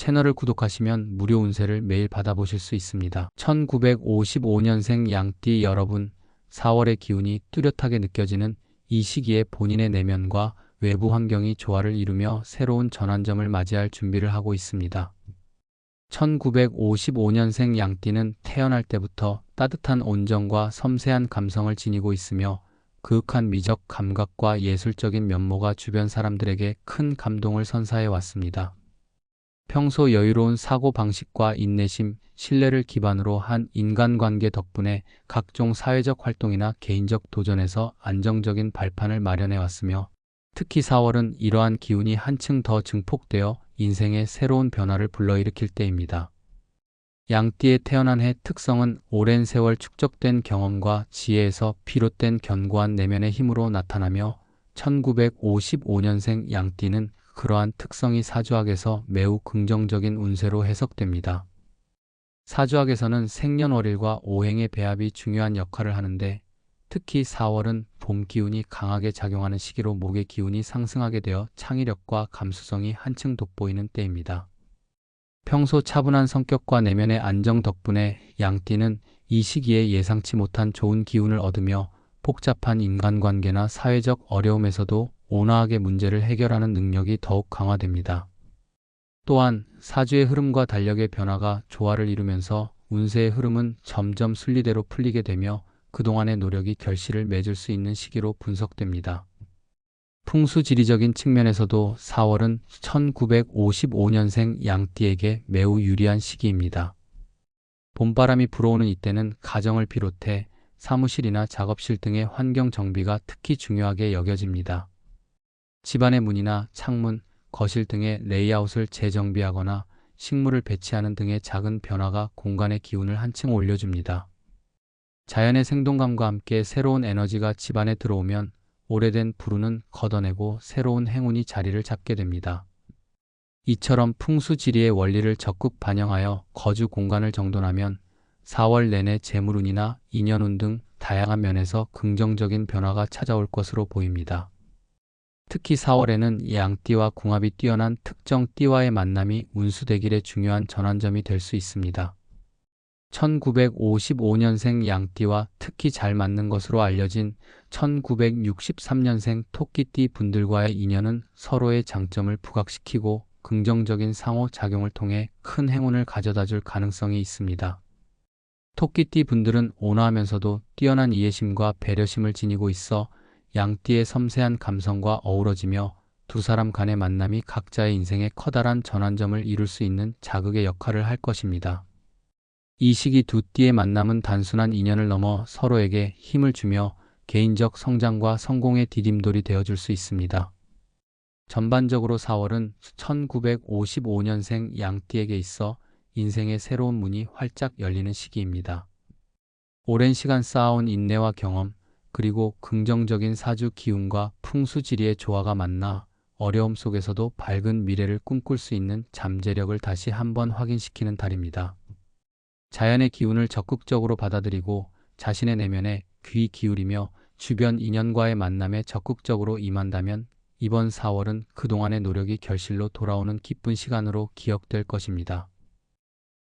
채널을 구독하시면 무료 운세를 매일 받아보실 수 있습니다. 1955년생 양띠 여러분, 4월의 기운이 뚜렷하게 느껴지는 이 시기에 본인의 내면과 외부 환경이 조화를 이루며 새로운 전환점을 맞이할 준비를 하고 있습니다. 1955년생 양띠는 태어날 때부터 따뜻한 온정과 섬세한 감성을 지니고 있으며 그윽한 미적 감각과 예술적인 면모가 주변 사람들에게 큰 감동을 선사해 왔습니다. 평소 여유로운 사고 방식과 인내심, 신뢰를 기반으로 한 인간관계 덕분에 각종 사회적 활동이나 개인적 도전에서 안정적인 발판을 마련해 왔으며 특히 4월은 이러한 기운이 한층 더 증폭되어 인생의 새로운 변화를 불러일으킬 때입니다. 양띠에 태어난 해 특성은 오랜 세월 축적된 경험과 지혜에서 비롯된 견고한 내면의 힘으로 나타나며 1955년생 양띠는 그러한 특성이 사주학에서 매우 긍정적인 운세로 해석됩니다. 사주학에서는 생년월일과 오행의 배합이 중요한 역할을 하는데 특히 4월은 봄 기운이 강하게 작용하는 시기로 목의 기운이 상승하게 되어 창의력과 감수성이 한층 돋보이는 때입니다. 평소 차분한 성격과 내면의 안정 덕분에 양띠는 이 시기에 예상치 못한 좋은 기운을 얻으며 복잡한 인간관계나 사회적 어려움에서도 온화하게 문제를 해결하는 능력이 더욱 강화됩니다. 또한 사주의 흐름과 달력의 변화가 조화를 이루면서 운세의 흐름은 점점 순리대로 풀리게 되며 그동안의 노력이 결실을 맺을 수 있는 시기로 분석됩니다. 풍수지리적인 측면에서도 4월은 1955년생 양띠에게 매우 유리한 시기입니다. 봄바람이 불어오는 이때는 가정을 비롯해 사무실이나 작업실 등의 환경 정비가 특히 중요하게 여겨집니다. 집안의 문이나 창문, 거실 등의 레이아웃을 재정비하거나 식물을 배치하는 등의 작은 변화가 공간의 기운을 한층 올려줍니다. 자연의 생동감과 함께 새로운 에너지가 집안에 들어오면 오래된 불운은 걷어내고 새로운 행운이 자리를 잡게 됩니다. 이처럼 풍수지리의 원리를 적극 반영하여 거주 공간을 정돈하면 4월 내내 재물운이나 인연운 등 다양한 면에서 긍정적인 변화가 찾아올 것으로 보입니다. 특히 4월에는 양띠와 궁합이 뛰어난 특정 띠와의 만남이 운수대길의 중요한 전환점이 될 수 있습니다. 1955년생 양띠와 특히 잘 맞는 것으로 알려진 1963년생 토끼띠 분들과의 인연은 서로의 장점을 부각시키고 긍정적인 상호작용을 통해 큰 행운을 가져다 줄 가능성이 있습니다. 토끼띠 분들은 온화하면서도 뛰어난 이해심과 배려심을 지니고 있어 양띠의 섬세한 감성과 어우러지며 두 사람 간의 만남이 각자의 인생에 커다란 전환점을 이룰 수 있는 자극의 역할을 할 것입니다. 이 시기 두 띠의 만남은 단순한 인연을 넘어 서로에게 힘을 주며 개인적 성장과 성공의 디딤돌이 되어줄 수 있습니다. 전반적으로 4월은 1955년생 양띠에게 있어 인생의 새로운 문이 활짝 열리는 시기입니다. 오랜 시간 쌓아온 인내와 경험, 그리고 긍정적인 사주 기운과 풍수지리의 조화가 만나 어려움 속에서도 밝은 미래를 꿈꿀 수 있는 잠재력을 다시 한번 확인시키는 달입니다. 자연의 기운을 적극적으로 받아들이고 자신의 내면에 귀 기울이며 주변 인연과의 만남에 적극적으로 임한다면 이번 4월은 그동안의 노력이 결실로 돌아오는 기쁜 시간으로 기억될 것입니다.